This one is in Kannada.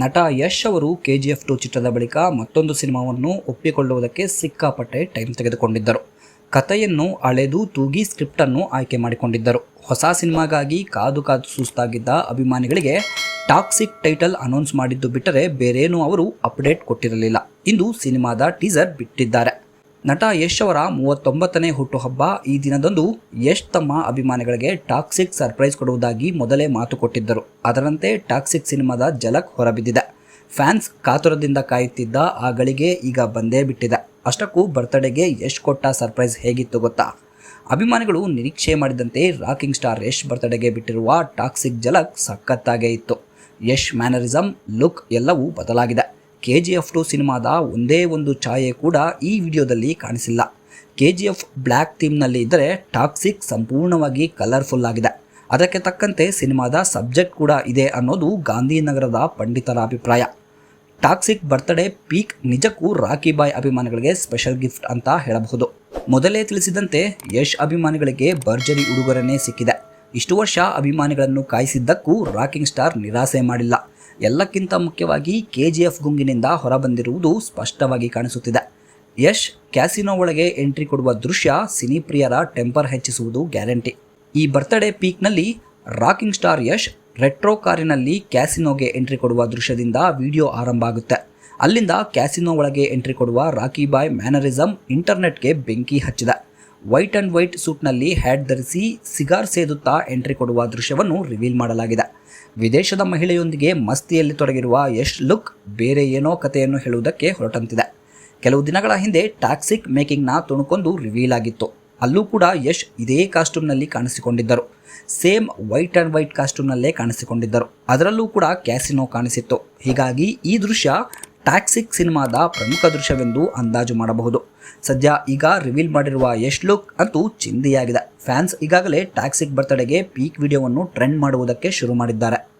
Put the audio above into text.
ನಟ ಯಶ್ ಅವರು ಕೆ ಜಿ ಎಫ್ ಟು ಚಿತ್ರದ ಬಳಿಕ ಮತ್ತೊಂದು ಸಿನಿಮಾವನ್ನು ಒಪ್ಪಿಕೊಳ್ಳುವುದಕ್ಕೆ ಸಿಕ್ಕಾಪಟ್ಟೆ ಟೈಮ್ ತೆಗೆದುಕೊಂಡಿದ್ದರು. ಕಥೆಯನ್ನು ಅಳೆದು ತೂಗಿ ಸ್ಕ್ರಿಪ್ಟನ್ನು ಆಯ್ಕೆ ಮಾಡಿಕೊಂಡಿದ್ದರು. ಹೊಸ ಸಿನಿಮಾಗಾಗಿ ಕಾದು ಕಾದು ಸುಸ್ತಾಗಿದ್ದ ಅಭಿಮಾನಿಗಳಿಗೆ ಟಾಕ್ಸಿಕ್ ಟೈಟಲ್ ಅನೌನ್ಸ್ ಮಾಡಿದ್ದು ಬಿಟ್ಟರೆ ಬೇರೇನೂ ಅವರು ಅಪ್ಡೇಟ್ ಕೊಟ್ಟಿರಲಿಲ್ಲ. ಇಂದು ಸಿನಿಮಾದ ಟೀಸರ್ ಬಿಟ್ಟಿದ್ದಾರೆ. ನಟ ಯಶ್ ಅವರ ಮೂವತ್ತೊಂಬತ್ತನೇ ಹುಟ್ಟುಹಬ್ಬ ಈ ದಿನದಂದು ಯಶ್ ತಮ್ಮ ಅಭಿಮಾನಿಗಳಿಗೆ ಟಾಕ್ಸಿಕ್ ಸರ್ಪ್ರೈಸ್ ಕೊಡುವುದಾಗಿ ಮೊದಲೇ ಮಾತು ಕೊಟ್ಟಿದ್ದರು. ಅದರಂತೆ ಟಾಕ್ಸಿಕ್ ಸಿನಿಮಾದ ಜಲಕ್ ಹೊರಬಿದ್ದಿದೆ. ಫ್ಯಾನ್ಸ್ ಕಾತುರದಿಂದ ಕಾಯುತ್ತಿದ್ದ ಆ ಗಳಿಗೆ ಈಗ ಬಂದೇ ಬಿಟ್ಟಿದೆ. ಅಷ್ಟಕ್ಕೂ ಬರ್ತ್ಡೇಗೆ ಯಶ್ ಕೊಟ್ಟ ಸರ್ಪ್ರೈಸ್ ಹೇಗಿತ್ತು ಗೊತ್ತಾ? ಅಭಿಮಾನಿಗಳು ನಿರೀಕ್ಷೆ ಮಾಡಿದಂತೆ ರಾಕಿಂಗ್ ಸ್ಟಾರ್ ಯಶ್ ಬರ್ತ್ಡೇಗೆ ಬಿಟ್ಟಿರುವ ಟಾಕ್ಸಿಕ್ ಜಲಕ್ ಸಖತ್ತಾಗೇ ಇತ್ತು. ಯಶ್ ಮ್ಯಾನರಿಸಮ್ ಲುಕ್ ಎಲ್ಲವೂ ಬದಲಾಗಿದೆ. ಕೆ ಜಿ ಎಫ್ ಟು ಸಿನಿಮಾದ ಒಂದೇ ಒಂದು ಛಾಯೆ ಕೂಡ ಈ ವಿಡಿಯೋದಲ್ಲಿ ಕಾಣಿಸಿಲ್ಲ. ಕೆ ಜಿ ಎಫ್ ಬ್ಲ್ಯಾಕ್ ಥೀಮ್ನಲ್ಲಿ ಇದ್ದರೆ ಟಾಕ್ಸಿಕ್ ಸಂಪೂರ್ಣವಾಗಿ ಕಲರ್ಫುಲ್ ಆಗಿದೆ. ಅದಕ್ಕೆ ತಕ್ಕಂತೆ ಸಿನಿಮಾದ ಸಬ್ಜೆಕ್ಟ್ ಕೂಡ ಇದೆ ಅನ್ನೋದು ಗಾಂಧಿನಗರದ ಪಂಡಿತರ ಅಭಿಪ್ರಾಯ. ಟಾಕ್ಸಿಕ್ ಬರ್ತ್ಡೇ ಪೀಕ್ ನಿಜಕ್ಕೂ ರಾಕಿ ಬಾಯ್ ಅಭಿಮಾನಿಗಳಿಗೆ ಸ್ಪೆಷಲ್ ಗಿಫ್ಟ್ ಅಂತ ಹೇಳಬಹುದು. ಮೊದಲೇ ತಿಳಿಸಿದಂತೆ ಯಶ್ ಅಭಿಮಾನಿಗಳಿಗೆ ಭರ್ಜರಿ ಉಡುಗೊರೆನೇ ಸಿಕ್ಕಿದೆ. ಇಷ್ಟು ವರ್ಷ ಅಭಿಮಾನಿಗಳನ್ನು ಕಾಯಿಸಿದ್ದಕ್ಕೂ ರಾಕಿಂಗ್ ಸ್ಟಾರ್ ನಿರಾಸೆ ಮಾಡಿಲ್ಲ. ಎಲ್ಲಕ್ಕಿಂತ ಮುಖ್ಯವಾಗಿ ಕೆ ಜಿ ಎಫ್ ಗುಂಗಿನಿಂದ ಹೊರಬಂದಿರುವುದು ಸ್ಪಷ್ಟವಾಗಿ ಕಾಣಿಸುತ್ತಿದೆ. ಯಶ್ ಕ್ಯಾಸಿನೋ ಒಳಗೆ ಎಂಟ್ರಿ ಕೊಡುವ ದೃಶ್ಯ ಸಿನಿಪ್ರಿಯರ ಟೆಂಪರ್ ಹೆಚ್ಚಿಸುವುದು ಗ್ಯಾರಂಟಿ. ಈ ಬರ್ತ್ಡೇ ಪೀಕ್ನಲ್ಲಿ ರಾಕಿಂಗ್ ಸ್ಟಾರ್ ಯಶ್ ರೆಟ್ರೋ ಕಾರಿನಲ್ಲಿ ಕ್ಯಾಸಿನೋಗೆ ಎಂಟ್ರಿ ಕೊಡುವ ದೃಶ್ಯದಿಂದ ವಿಡಿಯೋ ಆರಂಭ ಆಗುತ್ತೆ. ಅಲ್ಲಿಂದ ಕ್ಯಾಸಿನೋ ಒಳಗೆ ಎಂಟ್ರಿ ಕೊಡುವ ರಾಕಿ ಬಾಯ್ ಮ್ಯಾನರಿಸಮ್ ಇಂಟರ್ನೆಟ್ಗೆ ಬೆಂಕಿ ಹಚ್ಚಿದೆ. ವೈಟ್ ಅಂಡ್ ವೈಟ್ ಸೂಟ್ನಲ್ಲಿ ಹ್ಯಾಟ್ ಧರಿಸಿ ಸಿಗಾರ್ ಸೇದುತ್ತಾ ಎಂಟ್ರಿ ಕೊಡುವ ದೃಶ್ಯವನ್ನು ರಿವೀಲ್ ಮಾಡಲಾಗಿದೆ. ವಿದೇಶದ ಮಹಿಳೆಯೊಂದಿಗೆ ಮಸ್ತಿಯಲ್ಲಿ ತೊಡಗಿರುವ ಯಶ್ ಲುಕ್ ಬೇರೆ ಏನೋ ಕಥೆಯನ್ನು ಹೇಳುವುದಕ್ಕೆ ಹೊರಟಂತಿದೆ. ಕೆಲವು ದಿನಗಳ ಹಿಂದೆ ಟಾಕ್ಸಿಕ್ ಮೇಕಿಂಗ್ನ ತುಣುಕೊಂದು ರಿವೀಲ್ ಆಗಿತ್ತು. ಅಲ್ಲೂ ಕೂಡ ಯಶ್ ಇದೇ ಕಾಸ್ಟ್ಯೂಮ್ನಲ್ಲಿ ಕಾಣಿಸಿಕೊಂಡಿದ್ದರು. ಸೇಮ್ ವೈಟ್ ಆ್ಯಂಡ್ ವೈಟ್ ಕಾಸ್ಟ್ಯೂಮ್ನಲ್ಲೇ ಕಾಣಿಸಿಕೊಂಡಿದ್ದರು. ಅದರಲ್ಲೂ ಕೂಡ ಕ್ಯಾಸಿನೋ ಕಾಣಿಸಿತ್ತು. ಹೀಗಾಗಿ ಈ ದೃಶ್ಯ ಟ್ಯಾಕ್ಸಿಕ್ ಸಿನಿಮಾದ ಪ್ರಮುಖ ದೃಶ್ಯವೆಂದು ಅಂದಾಜು ಮಾಡಬಹುದು. ಸದ್ಯ ಈಗ ರಿವೀಲ್ ಮಾಡಿರುವ ಯಶ್ ಲುಕ್ ಅಂತೂ ಚಿಂದಿಯಾಗಿದೆ ಫ್ಯಾನ್ಸ್ ಈಗಾಗಲೇ ಟ್ಯಾಕ್ಸಿಕ್ ಬರ್ತ್ಡೇಗೆ ಪೀಕ್ ವಿಡಿಯೋವನ್ನು ಟ್ರೆಂಡ್ ಮಾಡುವುದಕ್ಕೆ ಶುರು ಮಾಡಿದ್ದಾರೆ.